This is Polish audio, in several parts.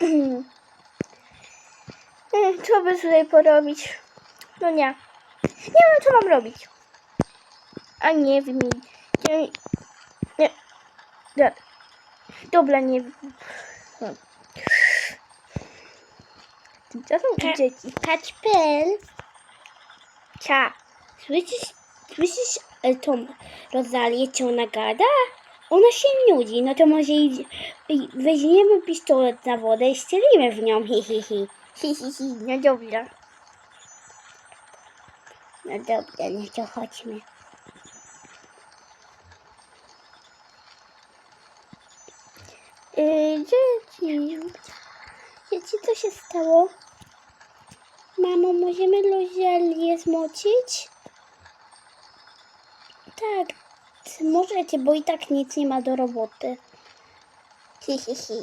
Mm, Co by tutaj porobić? No nie. Nie wiem, co mam robić. A nie wiem. Nie. nie. nie. Dobra, nie wiem. Tymczasem tu Ka- dzieci. Kacper, Cia. słyszysz, słyszysz e, tą Rozalię, co ona gada? Ona się nudzi, no to może i, i weźmiemy pistolet na wodę i strzelimy w nią, hi, hi, hi. Hi, hi, hi. No dobra. No dobra, no to chodźmy. Yy, dzieci. Dzieci, co się stało? Mamo, możemy Rozalię zmocić? Tak, możecie, bo i tak nic nie ma do roboty. Hi, hi, hi.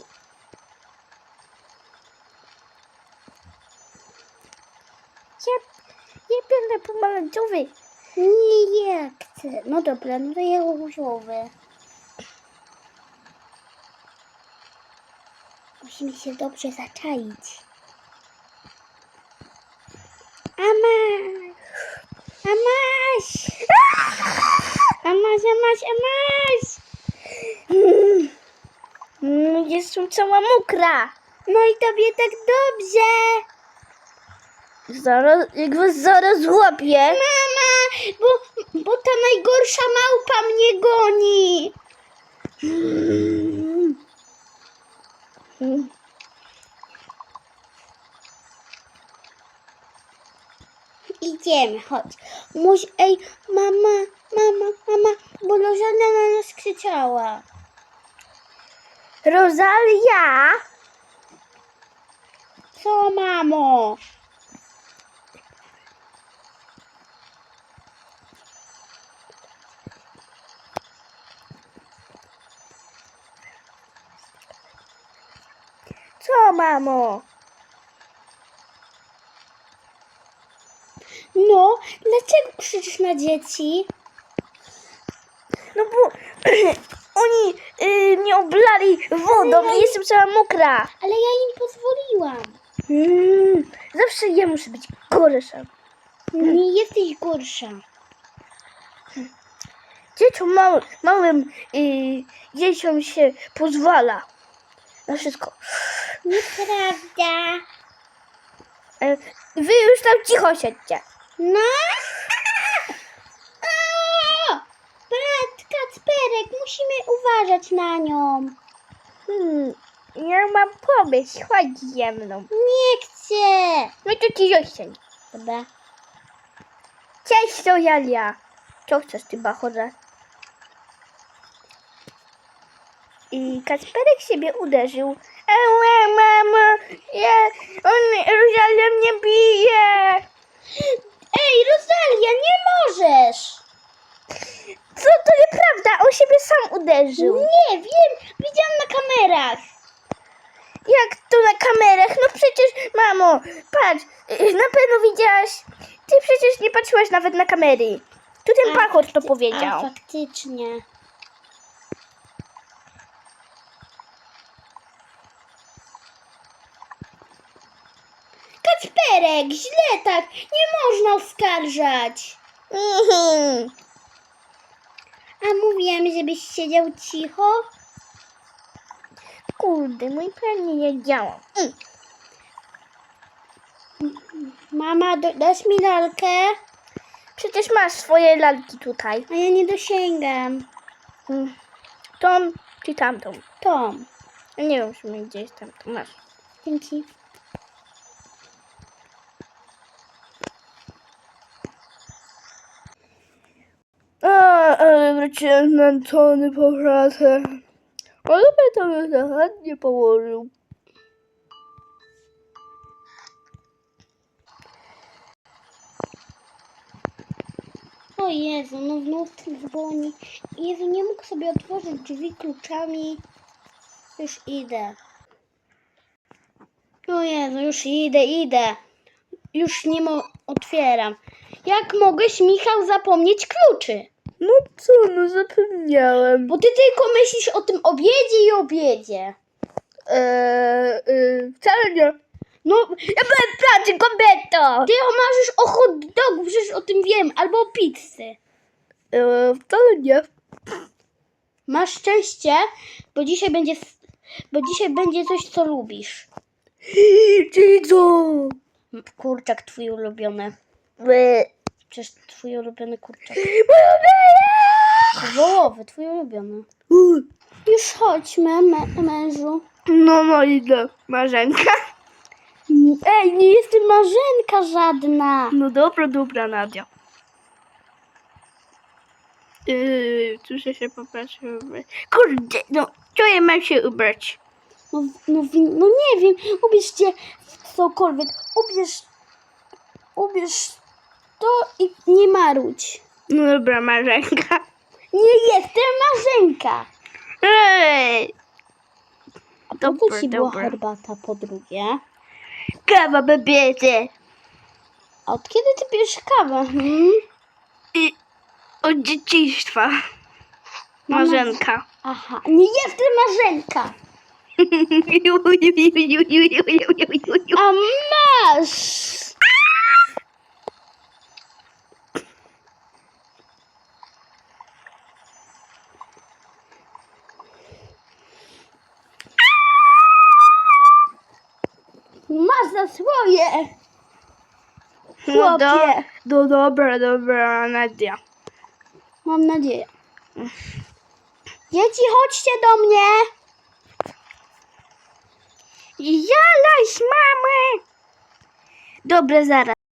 Ja, ja będę pomarańczowy. Nie, ja chcę. No dobra, no to ja różowy. Musimy się dobrze zaczaić. Amaś! Amaś! Amaś, Amaś, Amaś! Mm, jestem cała mokra. No i tobie tak dobrze! Zaraz, jak was zaraz złapię. Mama, bo, bo ta najgorsza małpa mnie goni! Mm. Idziemy, chodź. Muś, ej, mama, mama, krzyczała. Rosalia! Co, mamo? Co, mamo? No, dlaczego krzyczysz na dzieci? No bo oni y, mnie oblali wodą i jestem cała mokra. Ale ja im pozwoliłam. Mm, zawsze ja muszę być gorsza. Nie jesteś gorsza. Dzieciom mały, małym y, dzieciom się pozwala na wszystko. Nieprawda. E, wy już tam cicho siedźcie. No? O! Brat, Kacperek, musimy uważać na nią. Hmm, ja mam pomysł, chodź ze mną. Nie chcę. No to ci zostań. Dobra. Cześć, Rosalia. Co chcesz, ty bachorze? I Kacperek siebie uderzył. Eee, mamo, ja, on, Rosalia mnie bije. Ej, Rosalia, nie możesz. Co, to siebie sam uderzył. Nie, wiem, widziałam na kamerach. Jak to na kamerach? No przecież, mamo, patrz, y, na pewno widziałaś. Ty przecież nie patrzyłaś nawet na kamery. Tu ten pachor to powiedział. A, faktycznie. Kacperek, źle tak, nie można oskarżać. Mhm. A mówiłem, żebyś siedział cicho. Kurde, mój plan nie działa. Mm. Mama, do, dasz mi lalkę? Przecież masz swoje lalki tutaj. A ja nie dosięgam. Mm. Tą czy tamtą? Tom, Nie wiem sumie gdzie jest tamtą. Masz. dzięki. A, ale wróciłem zmęczony po pracy. Ale by to mnie chętnie położył. O Jezu, no znów dzwoni. Jezu, nie mógł sobie otworzyć drzwi kluczami. Już idę. O Jezu, już idę, idę. Już nie mo- otwieram. Jak mogłeś, Michał, zapomnieć kluczy? No co, no zapomniałem. Bo ty tylko myślisz o tym obiedzie i obiedzie. Eee, y, wcale nie. No, Ja byłem pracy, kobieto! ty marzysz o hot dogu, przecież o tym wiem, albo o pizzy. Eee, wcale nie. Masz szczęście, bo dzisiaj będzie, bo dzisiaj będzie coś, co lubisz. Czyli co? Kurczak twój ulubiony. Wy. Przecież twój ulubiony kurczak. Wołowy, twój ulubiony. Już chodźmy, mę- mężu. No, no idę. Marzenka. Ej, nie jestem marzenka żadna. No dobra, dobra, Nadia. Yy, cóż się popatrzył. Kurde, no, co ja mam się ubrać? No, no, no nie wiem, ubierzcie cokolwiek. Ubierz, ubierz to i nie marudź. No dobra, Marzenka. Nie jestem marzenka. Ej! A po Dobra, co ci była dobra. herbata po drugie? Kawa bebecie. A od kiedy ty pijesz kawę? Hmm? I od dzieciństwa. Mama- Marzenka. Aha, nie jestem marzenka. A masz! Masz za swoje! No, do, Chłopie. no dobra, dobra, Nadia. Mam nadzieję. Dzieci, chodźcie do mnie! Jalaś, mamy! Dobra, zaraz.